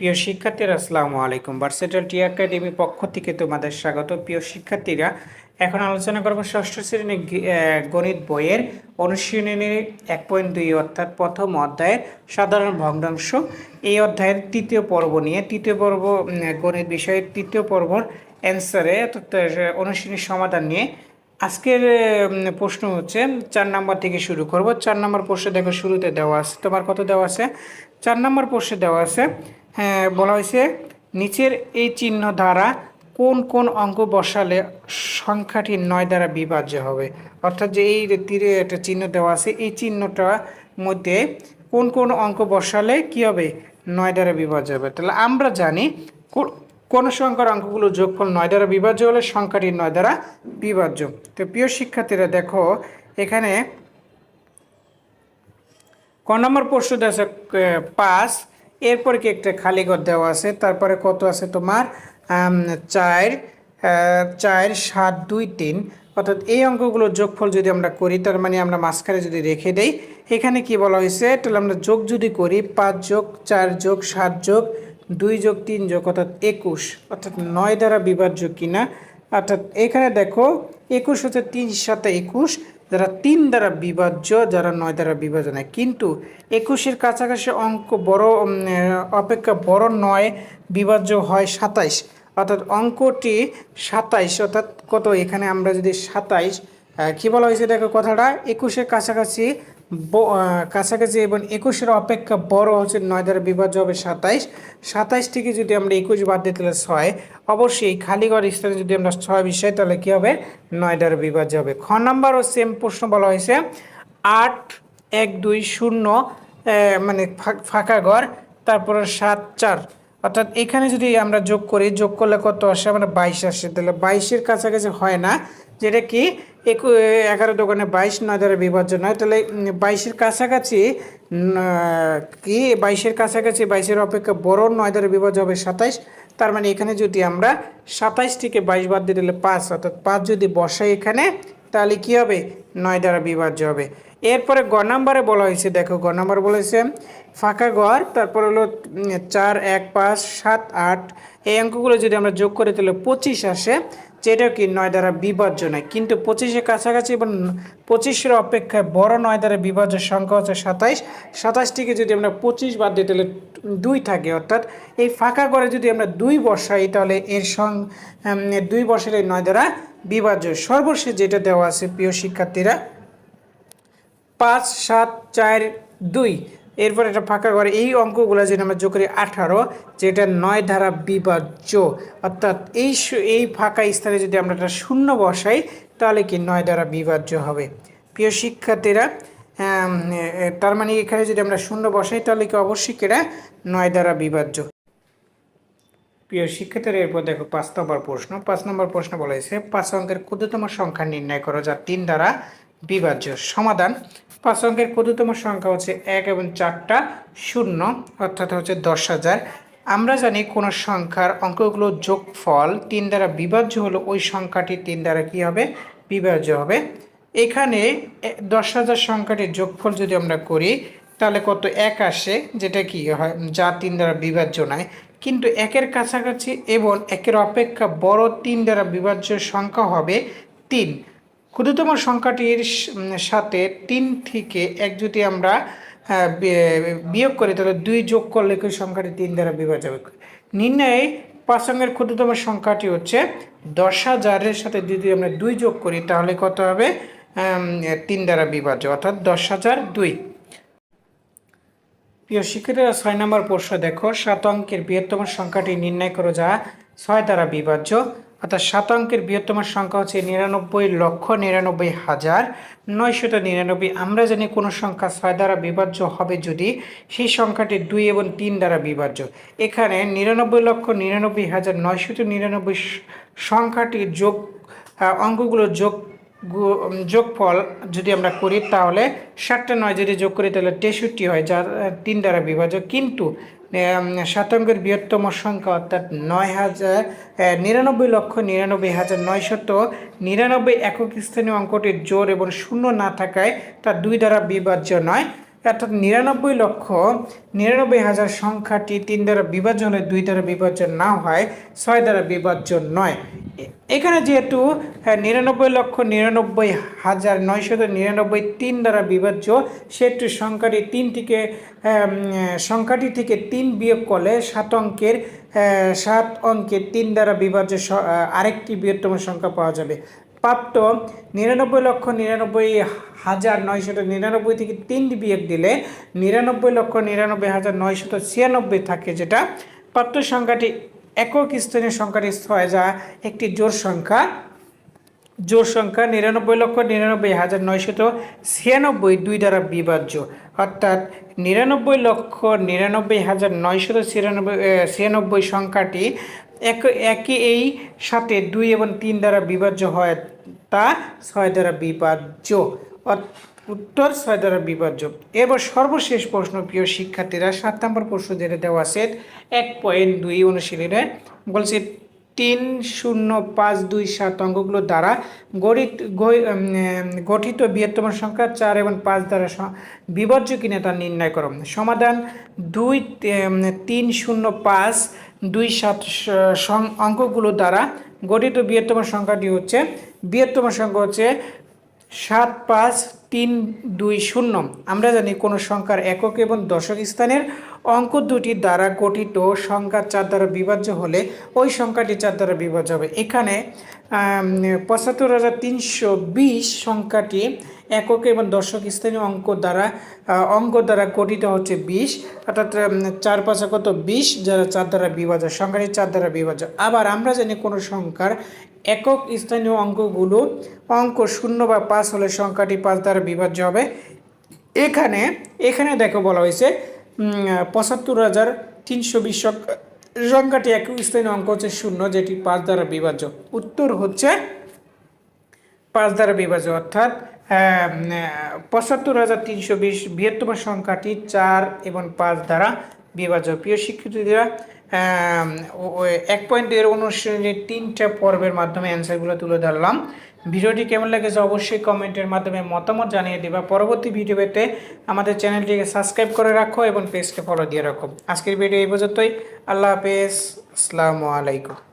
প্রিয় শিক্ষার্থীরা, আসসালামু আলাইকুম। ভার্সেটাল টি একাডেমি পক্ষ থেকে তোমাদের স্বাগত। প্রিয় শিক্ষার্থীরা, এখন আলোচনা করব ষষ্ঠ শ্রেণির গণিত বইয়ের অনুশীলনের এক পয়েন্ট দুই অর্থাৎ প্রথম অধ্যায়ের সাধারণ ভগ্নাংশ। এই অধ্যায়ের তৃতীয় পর্ব নিয়ে, তৃতীয় পর্ব গণিত বিষয়ের তৃতীয় পর্বর অ্যান্সারে অনুশীলনের সমাধান নিয়ে আজকের প্রশ্ন হচ্ছে, চার নাম্বার থেকে শুরু করব। চার নাম্বার প্রশ্নে দেখো, শুরুতে দেওয়া আছে। তোমার কত দেওয়া আছে? চার নাম্বার প্রশ্নে দেওয়া আছে বলা হয়েছে, নিচের এই চিহ্ন দ্বারা কোন কোন অঙ্ক বসালে সংখ্যাটি নয় দ্বারা বিভাজ্য হবে। অর্থাৎ যে এই তীরে একটা চিহ্ন দেওয়া আছে, এই চিহ্নটার মধ্যে কোন কোন অঙ্ক বসালে কি হবে? নয় দ্বারা বিভাজ্য হবে। তাহলে আমরা জানি কোন সংখ্যার অঙ্কগুলো যোগফল নয় দ্বারা বিভাজ্য হলে সংখ্যাটি নয় দ্বারা বিভাজ্য। তো প্রিয় শিক্ষার্থীরা, দেখো, এখানে ক নম্বর প্রশ্ন দেওয়া পাঁচ। এরপরে কি একটা খালি ঘর দেওয়া আছে? তারপরে কত আছে তোমার? চার চার, সাত, দুই, তিন। অর্থাৎ এই অঙ্কগুলো যোগফল যদি আমরা করি, তার মানে আমরা মাঝখানে যদি রেখে দেই, এখানে কি বলা হয়েছে? তাহলে আমরা যোগ যদি করি, পাঁচ যোগ, চার যোগ, সাত যোগ, দুই যোগ, তিন যোগ, অর্থাৎ একুশ। অর্থাৎ নয় দ্বারা বিভাজ্য কিনা? অর্থাৎ এখানে দেখো, একুশ হচ্ছে তিন সাথে একুশ যারা তিন দ্বারা বিভাজ্য, যারা নয় দ্বারা বিভাজ্য নয়। কিন্তু একুশের কাছাকাছি অঙ্ক বড় অপেক্ষা বড় নয়, বিভাজ্য হয় সাতাইশ। অর্থাৎ অঙ্কটি সাতাইশ, অর্থাৎ কত? এখানে আমরা যদি সাতাইশ কী বলা হয়েছে দেখো কথাটা? একুশের কাছাকাছি কাছাকাছি এবং একুশের অপেক্ষা বড় হচ্ছে নয় দ্বারা বিভাজ্য হবে সাতাইশ। সাতাইশ থেকে যদি আমরা একুশ বাদ দিতে তাহলে ছয়। অবশ্যই খালি ঘর স্থানে যদি আমরা ছয় বিষয়, তাহলে কী হবে? নয় দ্বারা বিভাজ্য হবে। খ নাম্বারও সেম প্রশ্ন বলা হয়েছে। আট, এক, দুই, শূন্য মানে ফাঁকা ঘর, তারপরে সাত, চার। অর্থাৎ এখানে যদি আমরা যোগ করি, যোগ করলে কত আসে? আমরা বাইশ আসে। তাহলে বাইশের কাছাকাছি হয় না। যেটা কি? একু এগারো দোকানে বাইশ, নয় দ্বারা বিভাজ্য নয়। তাহলে বাইশের কাছাকাছি কি? বাইশের কাছাকাছি, বাইশের অপেক্ষা বড়, নয় দ্বারা বিভাজ্য হবে সাতাইশ। তার মানে এখানে যদি আমরা সাতাইশ থেকে বাইশ বাদ দিয়ে দিলে পাঁচ, অর্থাৎ পাঁচ যদি বসাই এখানে, তাহলে কি হবে? নয় দ্বারা বিভাজ্য হবে। এরপরে গ নাম্বারে বলা হয়েছে, দেখো গ নাম্বার বলেছে ফাঁকা ঘর, তারপর হলো চার, এক, পাঁচ, সাত, আট। এই অঙ্কগুলো যদি আমরা যোগ করে, তাহলে পঁচিশ আসে। যেটা কি নয় দ্বারা বিভাজ্য নয়, কিন্তু পঁচিশের কাছাকাছি এবং পঁচিশের অপেক্ষায় বড় নয় দ্বারা বিভাজ্য সংখ্যা হচ্ছে সাতাইশ। সাতাইশটিকে যদি আমরা পঁচিশ বাদ দিই, তাহলে দুই থাকে। অর্থাৎ এই ফাঁকা ঘরে যদি আমরা দুই বসাই, তাহলে এর সং দুই বসালে নয় দ্বারা বিভাজ্য। সর্বশেষ যেটা দেওয়া আছে প্রিয় শিক্ষার্থীরা, পাঁচ, সাত, চার, দুই। এরপর একটা ফাঁকা ঘরে, এই অঙ্কগুলো যদি আমরা যোগ করি আঠারো, যেটা নয় ধারা বিভাজ্য, অর্থাৎ এই এই ফাঁকা স্থানে যদি আমরা একটা শূন্য বসাই, তাহলে কি নয় দ্বারা বিভাজ্য হবে। প্রিয় শিক্ষার্থীরা তার মানে এখানে যদি আমরা শূন্য বসাই, তাহলে কি অবশ্যই কেটা নয় দ্বারা বিভাজ্য। প্রিয় শিক্ষার্থীরা, এরপর দেখো পাঁচ নম্বর প্রশ্ন। পাঁচ নম্বর প্রশ্ন বলা হয়েছে, পাঁচ অঙ্কের ক্ষুদ্রতম সংখ্যা নির্ণয় করো যা তিন দ্বারা বিভাজ্য। সমাধান, পাঁচ অঙ্কের ক্ষুদ্রতম সংখ্যা হচ্ছে এক এবং চারটা শূন্য, অর্থাৎ হচ্ছে দশ হাজার। আমরা জানি কোন সংখ্যার অঙ্কগুলো যোগফল তিন দ্বারা বিভাজ্য হলো, ওই সংখ্যাটি তিন দ্বারা কি হবে? বিভাজ্য হবে। এখানে দশ হাজার সংখ্যাটির যোগফল যদি আমরা করি, তাহলে কত? এক আসে, যেটা কি হয়? যা তিন দ্বারা বিভাজ্য নয়। কিন্তু একের কাছাকাছি এবং একের অপেক্ষা বড় তিন দ্বারা বিভাজ্য সংখ্যা হবে তিন। ক্ষুদ্রতম সংখ্যাটির সাথে তিন থেকে এক যদি আমরা বিয়োগ করি, তাহলে দুই যোগ করলে কি সংখ্যাটি তিন দ্বারা বিভাজ্য হবে? নির্ণয়ে পাঁচ অঙ্কের ক্ষুদ্রতম সংখ্যাটি হচ্ছে দশ হাজারের সাথে যদি আমরা দুই যোগ করি, তাহলে কত হবে? তিন দ্বারা বিভাজ্য, অর্থাৎ দশ হাজার দুই। প্রিয় শিক্ষার্থীরা, ছয় নম্বর প্রশ্ন দেখো, সাত অঙ্কের বৃহত্তম সংখ্যাটি নির্ণয় করো যা ছয় দ্বারা বিভাজ্য, অর্থাৎ সাত অঙ্কের বৃহত্তম সংখ্যা হচ্ছে নিরানব্বই লক্ষ নিরানব্বই হাজার নয়শত নিরানব্বই। আমরা জানি কোনো সংখ্যা ছয় দ্বারা বিভাজ্য হবে যদি সেই সংখ্যাটি দুই এবং তিন দ্বারা বিভাজ্য। এখানে নিরানব্বই লক্ষ নিরানব্বই হাজার নয়শত নিরানব্বই সংখ্যাটির যোগ অঙ্কগুলো যোগ যোগফল যদি আমরা করি তাহলে ষাটটা নয় যদি যোগ করি তাহলে তেষট্টি হয়, যার, তিন দ্বারা বিভাজ্য। কিন্তু উম, শতাঙ্কের বৃহত্তম সংখ্যা অর্থাৎ নয় হাজার নিরানব্বই লক্ষ নিরানব্বই হাজার নয়শত নিরানব্বই একক স্থানীয় অঙ্কটির জোর এবং শূন্য না থাকায় তা দুই দ্বারা বিভাজ্য নয়। অর্থাৎ নিরানব্বই লক্ষ নিরানব্বই হাজার সংখ্যাটি তিন দ্বারা বিভাজন হলে দুই দ্বারা বিভাজন না হয় ছয় দ্বারা বিভাজন নয়। এখানে যেহেতু হ্যাঁ, নিরানব্বই লক্ষ নিরানব্বই হাজার নয়শত নিরানব্বই তিন দ্বারা বিভাজ্য সেহেতু সংখ্যাটি তিনটিকে সংখ্যাটি থেকে তিন বিয়োগ করলে সাত অঙ্কের সাত অঙ্কের তিন দ্বারা বিভাজ্য আরেকটি বৃহত্তম সংখ্যা পাওয়া যাবে। প্রাপ্ত নিরানব্বই লক্ষ নিরানব্বই হাজার নয়শত নিরানব্বই থেকে তিন বিয়োগ দিলে নিরানব্বই লক্ষ নিরানব্বই হাজার নয়শত ছিয়ানব্বই থাকে যেটা প্রাপ্ত সংখ্যাটি একক স্থানীয় সংখ্যাটি ছয় যা একটি জোর সংখ্যা। জোর সংখ্যা নিরানব্বই লক্ষ নিরানব্বই হাজার নয়শত ছিয়ানব্বই দুই দ্বারা বিভাজ্য। অর্থাৎ নিরানব্বই লক্ষ নিরানব্বই হাজার নয়শত ছিয়ানব্বই ছিয়ানব্বই সংখ্যাটি এক, একই এই সাথে দুই এবং তিন দ্বারা বিভাজ্য হয়, তা ছয় দ্বারা বিভাজ্য। উত্তর ছয় দ্বারা বিভাজ্য। এবার সর্বশেষ প্রশ্ন, প্রিয় শিক্ষার্থীরা, সাত নম্বর প্রশ্ন যেটা দেওয়া আছে। এক পয়েন্ট দুই অনুশীলনে বলছে তিন শূন্য পাঁচ দুই সাত অঙ্কগুলো দ্বারা উম, গঠিত বৃহত্তম সংখ্যা চার এবং পাঁচ দ্বারা বিভাজ্য কিনা তা নির্ণয় করো। সমাধান দুই তিন শূন্য পাঁচ দুই সাত অঙ্কগুলো দ্বারা গঠিত বৃহত্তম সংখ্যাটি হচ্ছে বৃহত্তম সংখ্যা হচ্ছে সাত পাঁচ তিন দুই শূন্য। আমরা জানি কোনো সংখ্যার একক এবং দশক স্থানের অঙ্ক দুটি দ্বারা গঠিত সংখ্যা চার দ্বারা বিভাজ্য হলে ওই সংখ্যাটি চার দ্বারা বিভাজ্য হবে। এখানে পঁচাত্তর হাজার তিনশো বিশ সংখ্যাটি একক এবং দশক স্থানীয় অঙ্ক দ্বারা অঙ্ক দ্বারা গঠিত হচ্ছে বিশ, অর্থাৎ চার পাঁচা কত বিশ, যারা চার দ্বারা বিভাজ্য, সংখ্যাটি চার দ্বারা বিভাজ্য। আবার আমরা জানি কোনো সংখ্যার একক স্থানীয় অঙ্কগুলো অঙ্ক শূন্য বা পাঁচ হলে সংখ্যাটি পাঁচ দ্বারা বিভাজ্য হবে। এখানে এখানে দেখো বলা হয়েছে পঁচাত্তর হাজার তিনশো বিশ সংখ্যাটি একক স্থানীয় অঙ্ক হচ্ছে শূন্য, যেটি পাঁচ দ্বারা বিভাজ্য। উত্তর হচ্ছে পাঁচ দ্বারা বিভাজ্য, অর্থাৎ পঁচাত্তর হাজার তিনশো বিশ বৃহত্তম সংখ্যাটি চার এবং পাঁচ দ্বারা বিভাজ্য। প্রিয় শিক্ষার্থীরা এক পয়েন্টের অনুষ্ঠানের তিনটা পর্বের মাধ্যমে অ্যান্সারগুলো তুলে ধরলাম। ভিডিওটি কেমন লেগেছে অবশ্যই কমেন্টের মাধ্যমে মতামত জানিয়ে দেবা। পরবর্তী ভিডিও পেতে আমাদের চ্যানেলটিকে সাবস্ক্রাইব করে রাখো এবং পেজকে ফলো দিয়ে রাখো। আজকের ভিডিও এই পর্যন্তই। আল্লাহ হাফেজ। আসসালামু আলাইকুম।